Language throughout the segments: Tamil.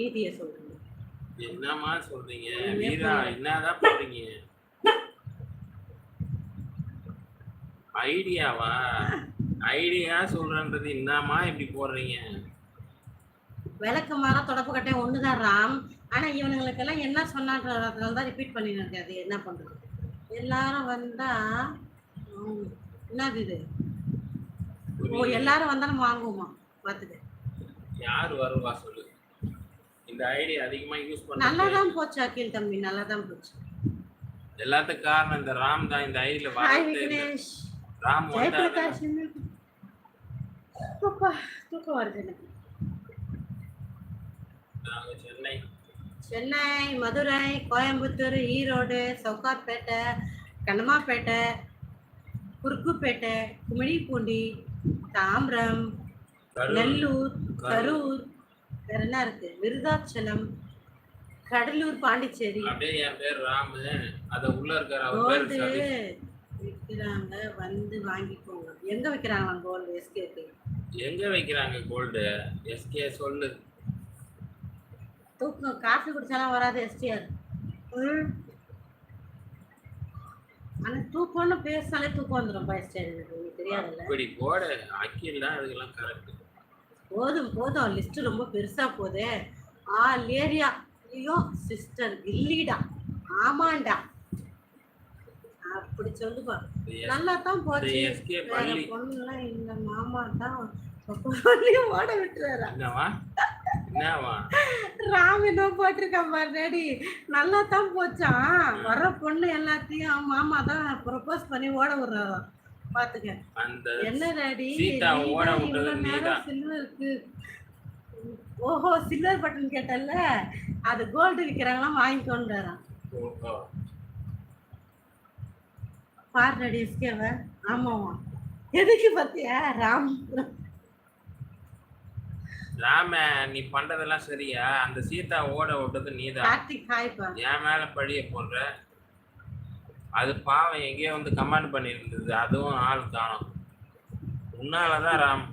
நீதியை சொல்றீங்க. ஒண்ணுமே வீரா புரியல. என்னதான் போடுறீங்க ஐடியாவா? ஐடியா சொல்றன்றது என்னம்மா இப்படி போடுறீங்க. விளக்கு மரம் தொடப்பு கட்டை ஒண்ணுதான் ராம். ஆனா இவனுங்களுக்கெல்லாம் என்ன சொன்னான்றதுனால தான் ரிப்பீட் பண்ணிட்டு இருக்காது என்ன பண்றது? எல்லாரும் வந்தா என்னது இது? ஓ எல்லாரும் வந்தா நம்ம வாங்குவோமா? பார்த்துக்க. யார் வருவா சொல்லு. இந்த ஐடியா அதிகமா யூஸ் நல்லா பண்ண தான் போச்சு அகில் தம்பி நல்லா தான் போச்சு. எல்லாத்துக்கும் காரணம் இந்த ராம் தான் இந்த ஐடியில வரது ராம் வந்தா ஜெயபிரகாஷ் அப்பா தூக்கம் வருது எனக்கு. சென்னை. சென்னை மதுரை கோயம்புத்தூர் ஈரோடு சவுகார்பேட்டை கண்ணமாப்பேட்டை குறுக்குப்பேட்டை குமிழிப்பூண்டி தாம்பரம் நெல்லூர் கரூர். வேற என்ன இருக்கு? விருதாச்சலம் கடலூர் பாண்டிச்சேரி. அப்படியே என் பேர் ராமு. அத உள்ள இருக்கிற அவர் பேர் விற்கிறாங்க வந்து வாங்கிக்கோங்க. எங்க விற்கிறாங்க கோல்டு எஸ்கேக்கு எங்க வைக்கிறாங்க கோல்டு? எஸ்கே சொல்லு. தூக்கம் காஃபி குடிச்சாலும் வராது எஸ்டிஆர் ஆனா தூக்கம்னு பேசினாலே தூக்கம் வந்துடும் எஸ்டிஆர் எனக்கு தெரியாதுல்ல. இப்படி போட அக்கில் தான் அதுக்கெல்லாம் கரெக்ட் போதும் போதும். லிஸ்ட் ரொம்ப பெருசா போதே. ஆல் ஏரியா ஐயோ சிஸ்டர் இல்லிடா ஆமாண்டா. அப்படி சொல்லுப்பா நல்லா தான் போச்சு. வேற. பொண்ணுலாம் இந்த மாமா தான் ஓட விட்டுறாரா. ராம் என்ன போட்டிருக்கான் பாருடி நல்லா தான் போச்சான் வர பொண்ணு எல்லாத்தையும் மாமா தான் ப்ரொபோஸ் பண்ணி ஓட விடுறாராம். பாத்துக்க அந்த என்ன டாடி சீதா ஓட விட்டது நீதான். சில்வருக்கு ஓஹோ சில்வர் பட்டன் கேட்டல்ல? அது கோல்டு விற்கிறாங்களாம் வாங்கிக்கொண்டாராம் ஓஹோ. பாருடி எஸ்கேவ ஆமாவா எதுக்கு பார்த்தியா ராம். ராம நீ பண்றதெல்லாம் சரியா? அந்த சீதா ஓட விட்டது நீதான். கார்த்திக் ஹாய்ப்பா என் மேல பழிய போடுற? அது பாவம் எங்கேயோ வந்து கமெண்ட் பண்ணியிருந்தது. அதுவும் ஆள் காணும். உன்னாலதான் ராம்.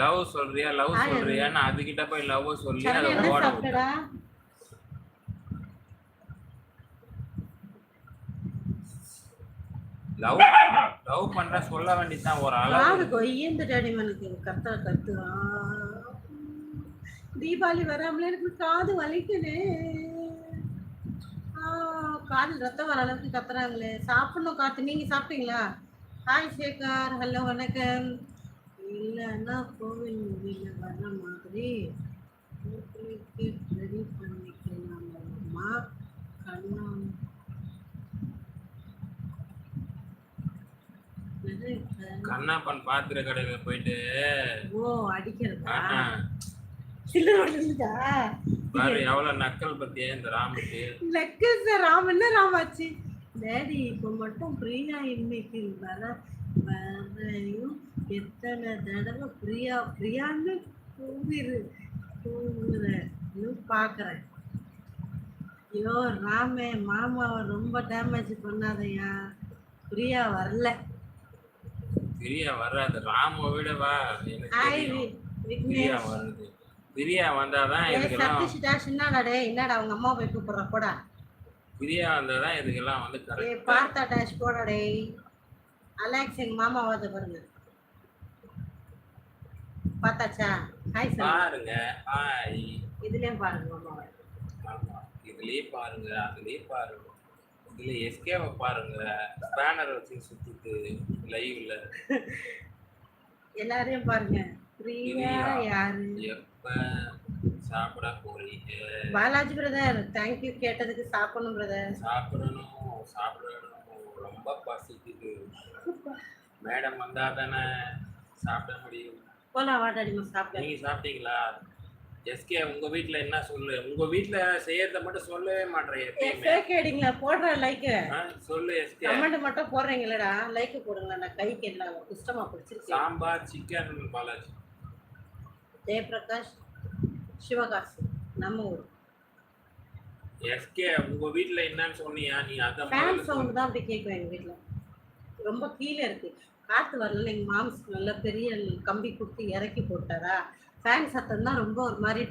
லவ் சொல்றியா? லவ் சொல்றியான்னு அதுகிட்ட போய் லவ் சொல்லி அதை ஓட லவ் லவ் பண்ற சொல்ல வேண்டியதுதான். ஒரு அளவு காது கொய்யந்து டாடி மனுக்கு கத்த கத்துறான் தீபாவளி வராமலே எனக்கு காது வலிக்குது. காது ரத்தம் வர அளவுக்கு கத்துறாங்களே. சாப்பிடணும் காத்து. நீங்க சாப்பிட்டீங்களா? ஹாய் சேகர் ஹலோ வணக்கம். இல்லைன்னா கோவில் மூவியில் வர்ற மாதிரி ரெடி பண்ணிக்கலாமா கண்ணா? கண்ணாப்பன் பாத்திர கடையில போயிட்டு ஓ அடிக்கிறதா? அடிக்கிறதா பாரு எவ்வளவு நக்கல் பத்தியா இந்த ராமுக்கு. லெக்கு சார் ராம் என்ன ராமாச்சு டேடி இப்போ மட்டும் பிரியா இன்னைக்கு வர வரையும் எத்தனை தடவை பிரியா பிரியான்னு கூவிரு கூவுறன்னு பார்க்குறேன் ஐயோ ராமே மாமாவை ரொம்ப டேமேஜ் பண்ணாதயா. பிரியா வரல. பிரியா வராது ராம விட வா எனக்கு. பிரியா வருது. பிரியா வந்தாதான் இதுக்கெல்லாம் சின்னடா என்னடா அவங்க அம்மா போய் கூப்பிடுற? போடா. பிரியா வந்தாதான் இதுக்கெல்லாம் வந்து கரெக்ட் பார்த்தா டேஷ் போடா டேய். அலெக்ஸ் எங்க மாமா வாத பாருங்க. பார்த்தாச்சா? ஹாய் சார் பாருங்க. ஹாய் இதுலயும் பாருங்க ஆமா. இதுலயே பாருங்க. அதுலயே பாருங்க. இதுல எஸ்கேவை பாருங்க. ஸ்பேனர் வச்சு சுத்திட்டு லைவ்ல எல்லாரையும் பாருங்க. பிரியா. யாரு? சாப்பிட போறீங்க. பாலாஜி பிரதர் தேங்க்யூ கேட்டதுக்கு சாப்பிடணும் பிரதர் சாப்பிடணும் சாப்பிடணும். ரொம்ப பசிக்குது. மேடம் வந்தா தானே சாப்பிட முடியும். போலாம் வாடாடிமா சாப்பிட நீங்க சாப்பிட்டீங்களா? எஸ்கே உங்க வீட்ல என்ன சொல்லு? உங்க வீட்ல செய்யறத மட்டும் சொல்லவே ஐடிங்களா போடுற லைக் சொல்லு எஸ்கே கமெண்ட் மட்டும் போடுறீங்களடா. லைக் போடுங்க நான் கைக்கு என்ன இஷ்டமா பிடிச்சிருக்கேன் சாம்பார் சிக்கன் பாலாஜி. ஜெயபிரகாஷ் சிவகாசி நம்ம ஊர். எஸ்கே உங்க வீட்ல என்னன்னு சொன்னியா? நீ அத ஃபேன். சவுண்ட் தான் அப்படி கேட்கும் எங்கள் வீட்டில் ரொம்ப கீழே இருக்கு. காற்று வரல எங்கள் மாம்ஸ் நல்ல பெரிய கம்பி கொடுத்து இறக்கி போட்டாரா? ஃபேன் சத்தம் தான் ரொம்ப ஒரு மாதிரி